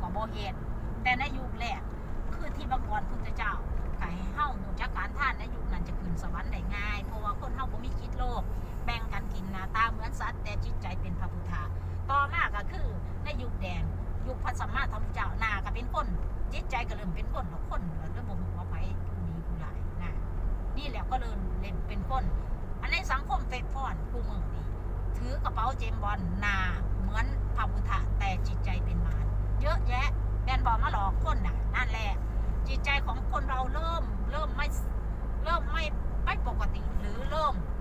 ก็บ่เฮ็ดแต่ในยุคแรกคือที่บังกรพุทธเจ้าไก่เฮาหูจักการท่านในยุคนั้นจะขึ้นสวรรค์ได้ง่าย เพราะว่าคนเฮาบ่มีคิดโลก แบ่งกันกินหน้าตาเหมือนสัตว์แต่จิตใจเป็นพระพุทธาต่อมาก็คือในยุคแดงยุคพระสัมมาสัมพุทธเจ้าหน้าก็เป็นคนจิตใจก็เริ่มเป็นคนหรอกคนแล้วเริ่มบ่ฮู้ว่าไผผู้ดีผู้ร้ายนะนี่แหละก็เริ่มเล่นเป็นคนอันในสังคมเฟกฟอนผู้มือนี้ถือกระเป๋าเจมบอลหนาเหมือนพระพุทธะแต่จิตใจเป็นมารเยอะแยะแบนบอลมาหลอกคนน่ะนั่นแหละ จิตใจของคนเราเริ่มเริ่มไม่เริ่มไม่ไม่ปกติ หรือ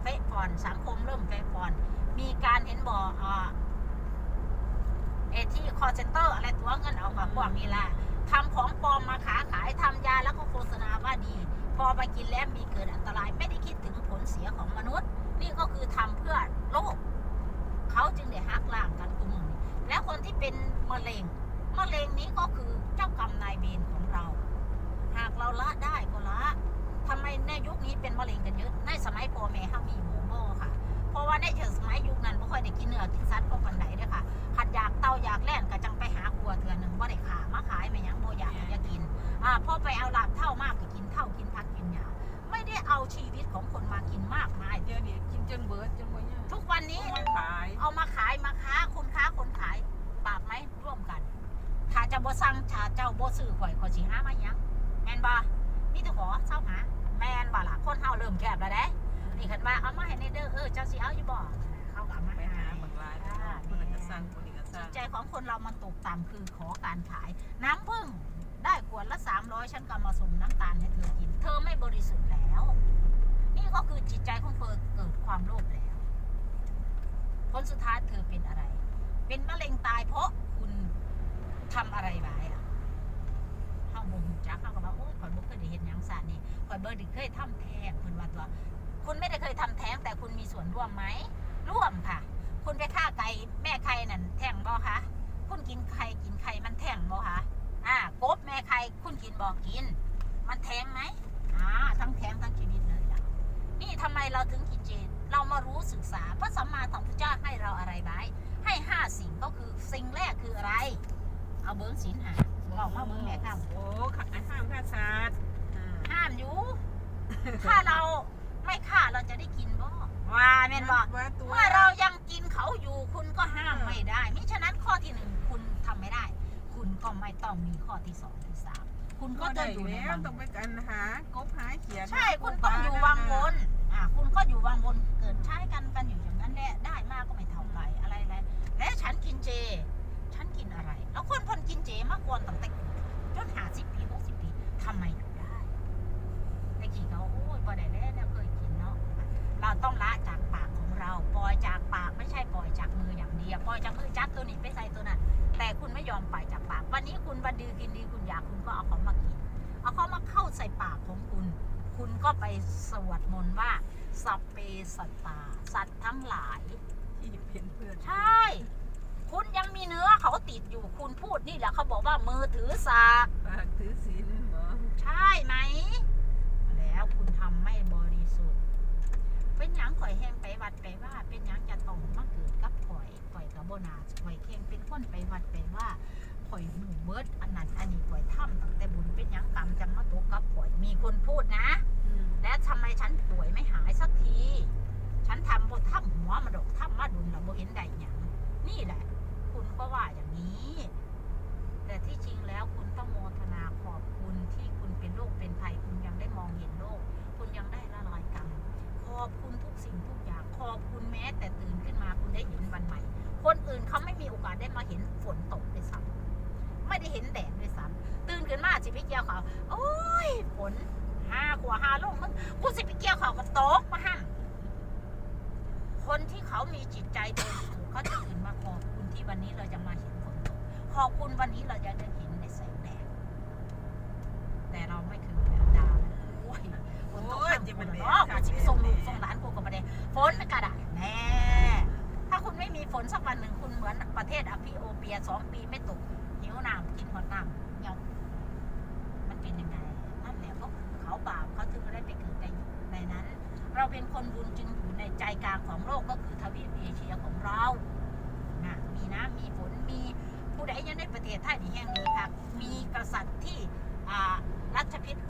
เริ่มเฟะฟอนสังคมเริ่มเฟะฟอน มีการเห็นบออ่าเอที่คอเซนเตอร์อะไรตัวเงินเอากับพวกนี้แหละทำของปลอมมาขาขายทำยาแล้วก็โฆษณาว่าดี พอไปกินแล้วมีเกิดอันตรายไม่ได้คิดถึงผลเสียของมนุษย์ นี่ก็คือทำเพื่อโลก เขาจึงได้หักล้างกันกูมือนี้แล้วคนที่เป็นมะเร็งมะเร็งนี้ก็คือเจ้ากรรมนายเวรของเรา หากเราละได้ก็ละ ทำไมในยุคนี้เป็นมะเร็งกันเยอะ ในสมัยพ่อแม่เขามีหมูโม่ค่ะ เพราะว่าในเชิงสมัยยุคนั้นไม่ค่อยได้กินเนื้อกินสัตว์พวกปันไหนเด้อค่ะหัดอยากเต้าอยากแล่นก็จังไปหาครัวเถื่อหนึ่งว่าได้ขามาขายไม่ยังโมอยากจะกิน อ่าพอไปเอาลาบเท่ามากก็กินเท่ากินพักกินยาไม่ได้เอาชีวิตของคนมากินมากมายเดี๋ยวนี้กินจนเบิดจนบ่ยังทุกวันนี้มาขายเอามาขายมาค้าคุณค้าคนขายปากไหมร่วมกันถ้าจะบ่สั่งถ้าเจ้าบ่ซื้อข่อยข่อยสิหามาหยังแม่นบ่ มีแต่ขอเศร้าหาแม่นบ่ล่ะคนเฮาเริ่มแคบแล้วเด้นี่คันว่าเอามาให้ในเด้อเออเจ้าสิเอาอยู่บ่เขาก็เอามาไปให้หาบักหลายคนนั้นก็สั่งคนนี้ก็จิสั่ตงใจของคนเรามันตกต่ำคือขอการขาย น้ำผึ้งได้ขวดละ300ฉันก็มาส่งน้ำตาลให้เธอกิน เธอไม่บริสุทธิ์แล้ว นี่ก็คือจิตใจของเธอเกิดความโลภแล้วผลสุดท้ายเธอเป็นอะไร เป็นมะเร็งตายเพราะคุณทำอะไรไว้อะเฮาบ่ฮู้จักเฮาก็ว่าโอ้ อยบ่ได้เคยทำแท้งเพิ่นว่าตัว คุณไม่ได้เคยทำแท้งแต่คุณมีส่วนร่วมไหมร่วมค่ะ คุณไปฆ่าไก่แม่ไข่นั่นแท่งบ่คะคุณกินไข่กินไข่มันแท่งบ่คะอ่ากบแม่ไข่คุณกินบ่กิน มันแท้งไหมอ่าทั้งแท้งทั้งชีวิตเลยล่ะนี่ทำไมเราถึงกินเจนเรามารู้ศึกษาพระสัมมาสัมพุทธเจ้าให้เราอะไรไว้ให้ห้าสิ่งก็คือสิ่งแรกคืออะไร เอาเบิ้งศีลหาบอกมาเบิ้งแม่ข้ามโอ้ขาห้ามฆ่าวข้าย ถ้าเราไม่ฆ่าเราจะได้กินบ่ว่าแม่นบ่ว่าตัวเมื่อเรายังกินเขาอยู่คุณก็ห้ามไม่ได้มิฉะนั้นข้อที่หนึ่งคุณทำไม่ได้ คุณก็ไม่ต้องมีข้อที่สองที่สามคุณก็ก็จะได้อยู่ในแล้ววังต้องไปกันหากบหาเขียดใช่คุณต้องอยู่วังวนอ่าคุณก็อยู่วังวนเกิดใช้กันกันอยู่อย่างนั้นแหละได้มากก็ไม่เท่าไหรอะไรอะไรและฉันกินเจ ฉันกินอะไร แล้วคนคนกินเจมากกว่าตั้ จากมือจัดตัวนี้ไปใส่ตัวนั้น แต่คุณไม่ยอมปล่อยจากปาก วันนี้คุณวันดีกินดีคุณอยากคุณก็เอาเขามากิน เอาเขามาเข้าใส่ปากของคุณ คุณก็ไปสวดมนต์ว่าสัพเพสัตตา สัตว์ทั้งหลายที่เป็นเพื่อนใช่ คุณยังมีเนื้อเขาติดอยู่คุณพูดนี่แหละเขาบอกว่ามือถือสากปากถือศีลหมอใช่ไหม แล้วคุณทำไม่บริสุทธิ์ เป็นหยังข่อยแห้งไป บโบนาข่อยเข่งเป็นคนไปวัดไปว่าข่อยหูเบิดอันนั้นอันนี้ข่อยทำตั้งแต่บุญเป็นหยังกรรมจังมาตกกับข่อยมีคนพูดนะ และทำไมฉันป่วยไม่หายสักที ฉันทำบนถ้ำหัวมาดอกถ้ำมาดุนเราบ่เห็นใดหยังนี่แหละ คุณก็ว่าอย่างนี้ แต่ที่จริงแล้วคุณต้องโมทนาขอบคุณที่คุณเป็นโรคเป็นภัยคุณยังได้มองเห็นโลก คุณยังได้ละลายกรรมขอบคุณทุกสิ่งทุกอย่างขอบคุณแม้แต่ตื่นขึ้นมาคุณได้เห็นวันใหม่ คนอื่นเขาไม่มีโอกาสได้มาเห็นฝนตกด้วยซ้ำไม่ได้เห็นแดดด้วยซ้ำตื่นขึ้นมาสิไปเกี่ยวเขาโอ้ยฝนห้ากว่าห้าลงมึงกูสิไปเกี่ยวเขาวก็ตกมาห้ามคนที่เขามีจิตใจดีเขาจะตื่นมาขอบคุณที่วันนี้เราจะมาเห็นฝนตกขอบคุณวันนี้เราียสองปีไม่ตกหิวน้ำกินหอดน้ำเงามันเป็นยังไงนั่นแหละเพราะเขาบาปเขาถึงได้ไปเกิดในในนั้น เราเป็นคนบุญจึงอยู่ในใจกลางของโลกก็คือทวีป